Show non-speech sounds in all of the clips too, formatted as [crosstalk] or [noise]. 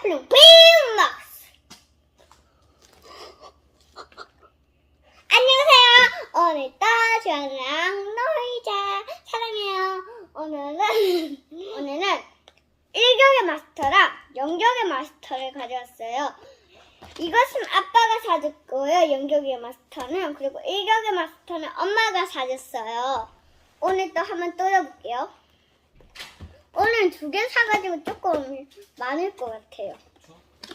빅막스 안녕하세요. 오늘도 주연이랑 놀자 사랑해요. 오늘은 오늘은 일격의 마스터랑 영격의 마스터를 가져왔어요. 이것은 아빠가 사줬고요. 영격의 마스터는 그리고 일격의 마스터는 엄마가 사줬어요. 오늘 또 한번 떠려볼게요 오늘 두 개 사가지고 조금 많을 것 같아요.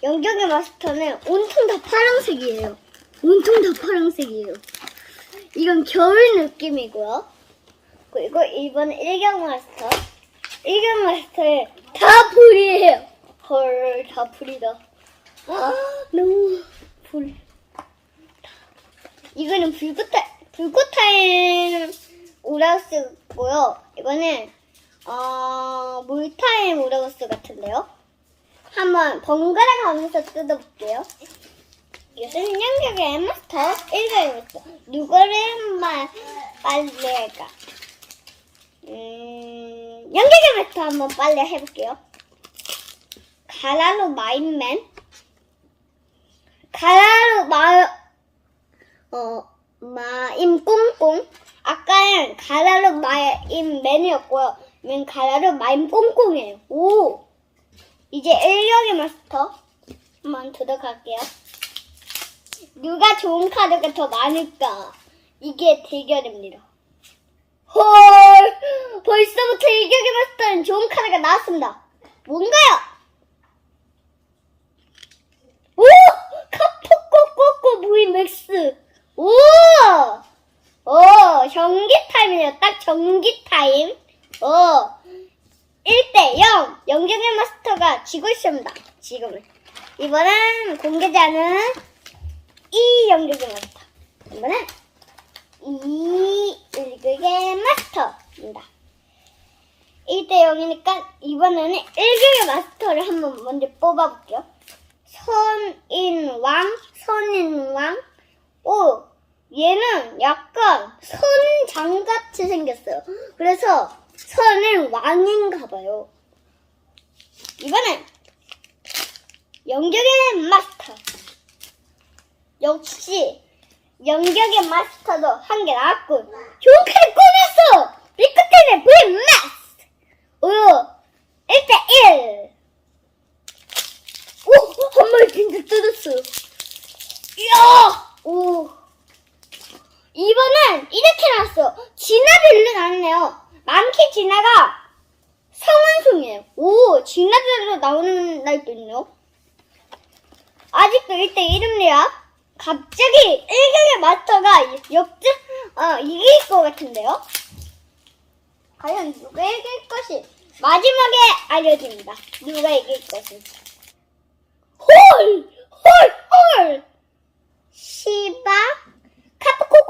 영격의 마스터는 온통 다 파란색이에요. 온통 다 파란색이에요. 이건 겨울 느낌이고요. 그리고 이번 일격 마스터. 일격 마스터에 다 불이에요. 헐, 다 불이다. 아, 너무 불. 이거는 불꽃타, 불꽃타임 오라우스고요. 이거는 어, 물타임 오라우스 같은데요? 한번 번갈아 가면서 뜯어볼게요. 이것은 영격의 마스터 1가입니다. 누구를만 빨리 할까? 음, 영격의 마스터 한번 빨리 해볼게요. 가라로 마인맨. 가라로 마, 어, 마임 꽁꽁. 아까는 가라로 마임 맨이었고요. 맨 가라로 마임 꽁꽁이에요. 오! 이제 일력의 마스터 한번 들어갈게요. 누가 좋은 카드가 더 많을까? 이게 대결입니다. 헐! 벌써부터 일격의 마스터는 좋은 카드가 나왔습니다. 뭔가요? 오! 카포코코코 V 맥스! 오! 오! 전기 타임이에요. 딱 전기 타임. 오! 1대 0! 영경의 마스터가 지고 있습니다. 지금은. 이번엔 공개자는 이 영경의 마스터. 이번엔 이 일격의 마스터입니다. 1대 0이니까 이번에는 일격의 마스터를 한번 먼저 뽑아볼게요. 선인왕, 선인왕. 오, 얘는 약간 선장같이 생겼어요. 그래서 선은 왕인가 봐요. 이번엔 영격의 마스터. 역시 영격의 마스터도 한 개 나왔고 좋게 꺼냈어! 리크텐의 V 마스! 오, 1대1! 오! 한 마리 진짜 뜯었어. 이야! 오. 이번엔 이렇게 나왔어. 진화 별로 나왔네요. 많기 진화가 성원송이에요. 오, 진화별로 나오는 날도 있네요. 아직도 1대 1입니다. 갑자기 일격의 마스터가 역전, 어, 이길 것 같은데요? 과연 누가 이길 것이 마지막에 알려집니다. 누가 이길 것인지. 헐! 헐! 헐! 시바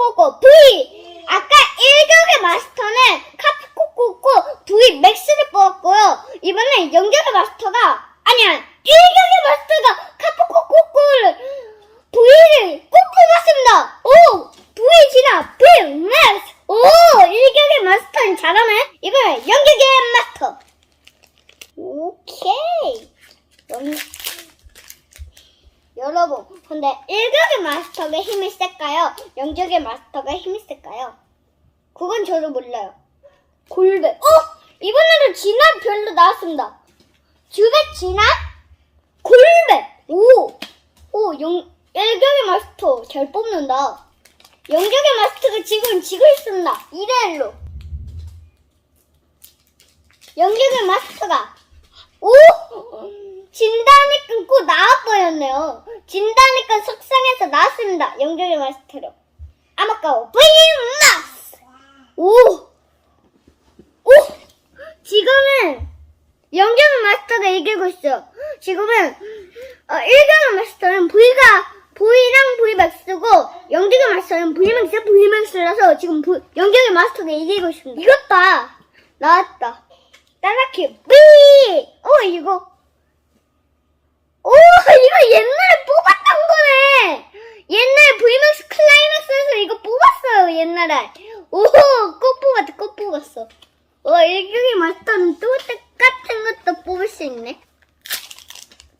코코코 V 아까 일격의 마스터는 카프코코코 V 맥스를 뽑았고요. 이번엔 영격의 마스터가 아니야 일격의 마스터가 카프코코코를 V를 꼭 뽑았습니다. 오 V 진화 V 맥스 오 일격의 마스터는 잘하네. 이번엔 영격의 마스터. 오케이. 영... 여러분, 근데 일격의 마스터가 힘이 셀까요? 영격의 마스터가 힘이 셀까요? 그건 저도 몰라요. 골배. 어? 이번에는 진화 별로 나왔습니다. 주배 진화? 골배. 오! 오, 영, 일격의 마스터 잘 뽑는다. 영격의 마스터가 지금 지고 있습니다. 2대 1로. 영격의 마스터가 오! 진단이 끊고 나와버렸네요. 진단이가 속상해서 나왔습니다. 영격의 마스터로. 아마까오 브이마스! 오! 오! 지금은 영격의 마스터가 이기고 있어요. 지금은 어, 1경의 마스터는 V가 V랑 V맥스고 영격의 마스터는 V맥스, V맥스라서 지금 V, 영격의 마스터가 이기고 있습니다. 이것 봐! 나왔다. 따라키 B! 어 이거 오 이거 옛날에 뽑았던 거네 옛날 VMAX 클라이맥스에서 이거 뽑았어요 옛날에 오꼭 뽑았다 꼭 뽑았어 와 일경이 마스터는 또 똑같은 것도 뽑을 수 있네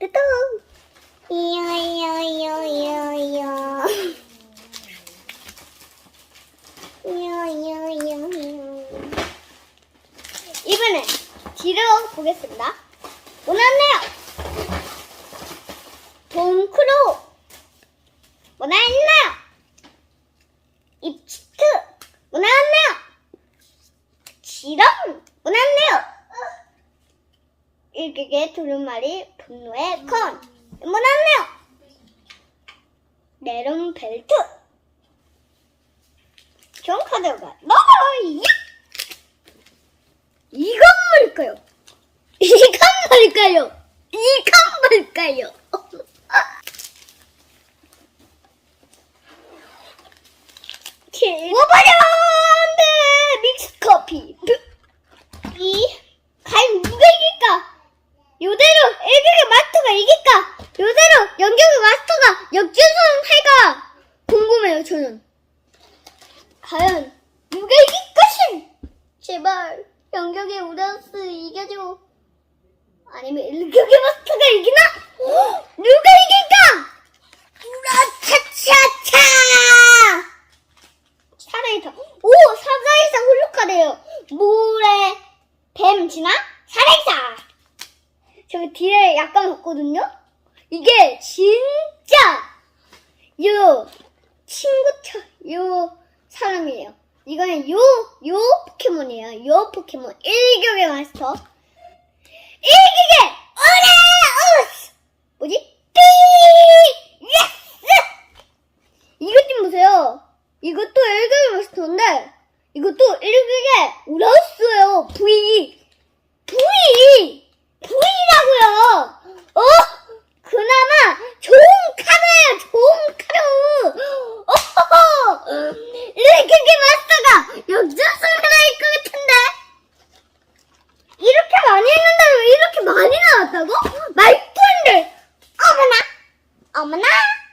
됐다. 이야야야야야. 이야야야야. 이번엔 뒤로 보겠습니다. 원하네요. 동크로 원하있나요? 입치트 원하네요. 지렁 원하네요. 일격의 두루마리 분노의 컨 원하네요. 내름 벨트 좋은 카드가 너무 야! 이건 뭘까요? 이건 뭘까요? 이건 뭘까요? 오버려 안돼 믹스 커피 이 과연 누가 이길까? 요대로 일격의 마스터가 이길까? 요대로 연격의 마스터가 역전승 할까? 궁금해요 저는 과연 누가 이길 것인? 제발 연격의 우라스 이겨줘 아니면 일격의 마스터가 이기나? 누가 이길까? 우라차차차 차라리 더, 오! 사자이사 홀로카래요. 모래, 뱀 지나? 사자이사! 저기 뒤에 약간 봤거든요? 이게 진짜, 요, 친구처, 요 사람이에요. 이거는 요, 요 포켓몬이에요. 요 포켓몬. 일격의 마스터. 일격의 오라우스! 뭐지? 삐! 예스! 이것 좀 보세요. 이것도 일격의 마스터인데 이것도 일격의 우라우스예요. V. V. V라고요. 어? 그나마 좋은 카드예요. 좋은 카드. 어허허. 일격의 마스터가 역전승을 할것 같은데. 이렇게 많이 했는데 왜 이렇게 많이 나왔다고? 말도 안 돼. 어머나. 어머나.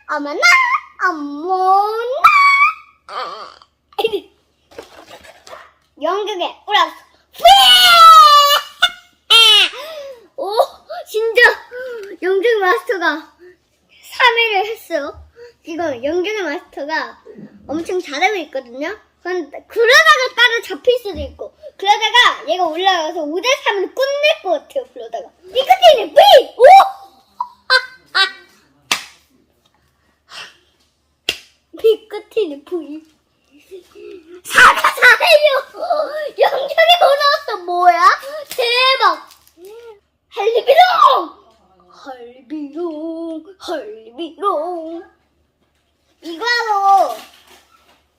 어머나. 어머나. 연극의 오락스 [laughs] 오 진짜 연극 마스터가 3회를 했어요 지금 연극의 마스터가 엄청 잘하고 있거든요 그런데 그러다가 따라 잡힐 수도 있고 그러다가 얘가 올라가서 5대3을 끝낼 것 같아요 그러다가 이 끝에 있는 V! 오! 비 끝에 있는 V 사과 사해요. 영정이 올라왔어? 뭐야? 대박. 할리비롱! 할리비롱 할리비롱. 이거로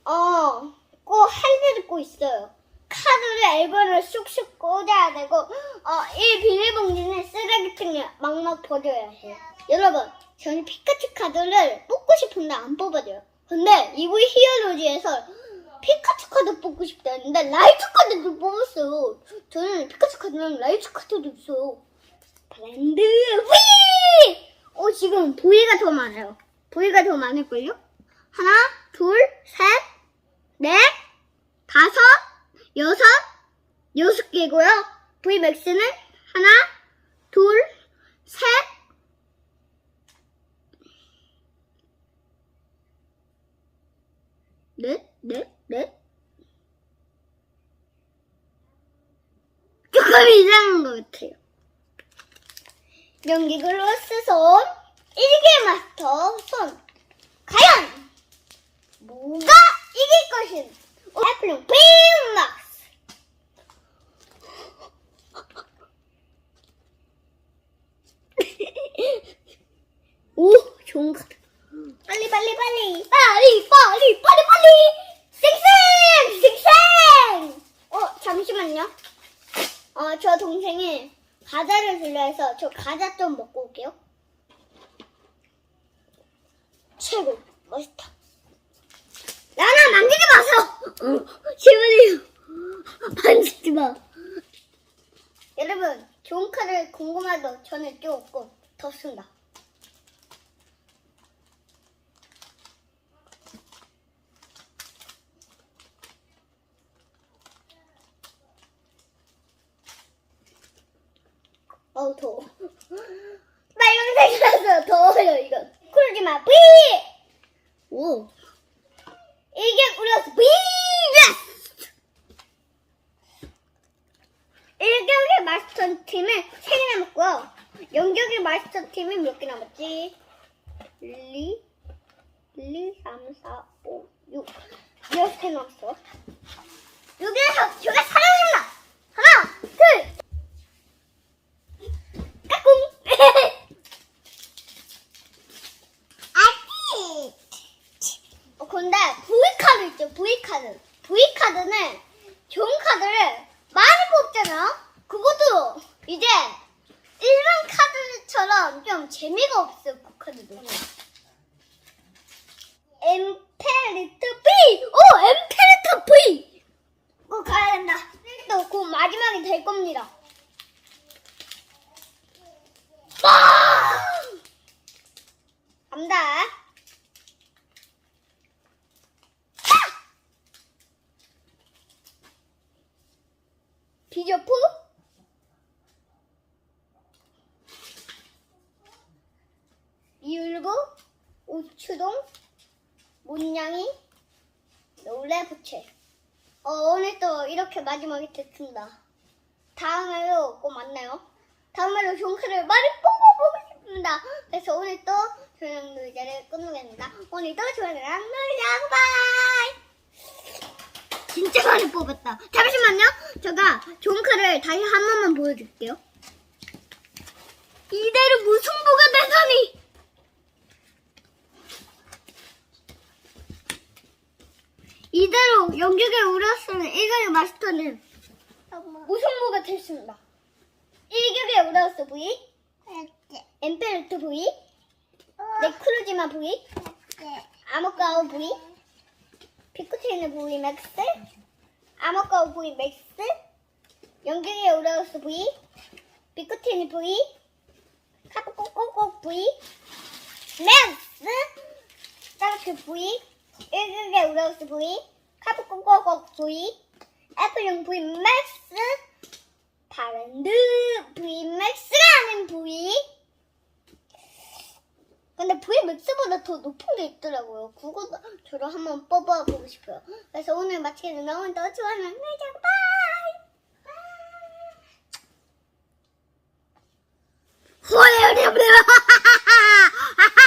어꼭 할일을 꼭 있어요. 카드를 앨범을 쑥쑥 꽂아야 되고 어이 비닐봉지는 쓰레기통에 막막 버려야 해요. 여러분 저는 피카츄 카드를 뽑고 싶은데 안 뽑아줘요. 근데 이브 히어로즈에서 피카츄 카드 뽑고 싶다 했는데 라이트 카드도 뽑았어요. 저는 피카츄 카드랑 라이트 카드도 있어요. 브랜드 V! 어 지금 V가 더 많아요. V가 더 많을걸요? 하나, 둘, 셋, 넷, 다섯, 여섯, 여섯 개고요. V 맥스는 하나, 둘, 셋, 넷, 넷, 넷. 조금 이상한 것 같아요. 연기 글로스 손, 일개 마스터 손. 과연 뭐가 이길 것인? 애플링 빅막스. 오, 좋은 카드. 빨리 빨리 빨리 빨리 빨리 빨리 빨리 시원해요. 만지지 마. 여러분, 좋은 카드 궁금하죠? 저는 조금 덥습니다. 어우, 더워. 빨간색이라서 더워요, 이거. 그러지 마, 비! 오. 이게 우리 비! 일격의 마스터 팀은 3개 남았고 연격의 마스터 팀은 몇 개 남았지? 1, 2, 3, 4, 5, 6. 6개 남았어. 6에서 6에서 우추동, 문양이, 노래 부채. 어, 오늘 또 이렇게 마지막이 됐습니다. 다음에도 꼭 만나요. 다음에도 종크를 많이 뽑아보고 싶습니다. 그래서 오늘 또 저녁 놀자를 끊으겠습니다. 오늘도 저녁 놀자 바이! 진짜 많이 뽑았다. 잠시만요. 제가 종크를 다시 한 번만 보여줄게요. 이대로 무승부가 되다니! 이대로 영국에 우렸으면 1경기 마스터는 우승무가 됐습니다. 1경기에 우라우스 부위, 네. 엠페르트 부위, 어. 네크루지마 부위, 네. 아모카오 부위, 피코체인 부위 맥스, 아모카오 부위 맥스, 영국의 우라우스 부위, 피코체인 부위, 카코코코 부위, 맥스, 짜르트 그 부위, 1급의 우럭스 부위, 카프코코코 부위, 애플용 부위 맥스, 바랜드 부위 맥스라는 부위. 근데 부위 맥스보다 더 높은 게 있더라고요. 그거 저를 한번 뽑아보고 싶어요. 그래서 오늘 마치게 된 너무 더 좋아하는 회장 바이! 호예요, [laughs] 여러분! [laughs]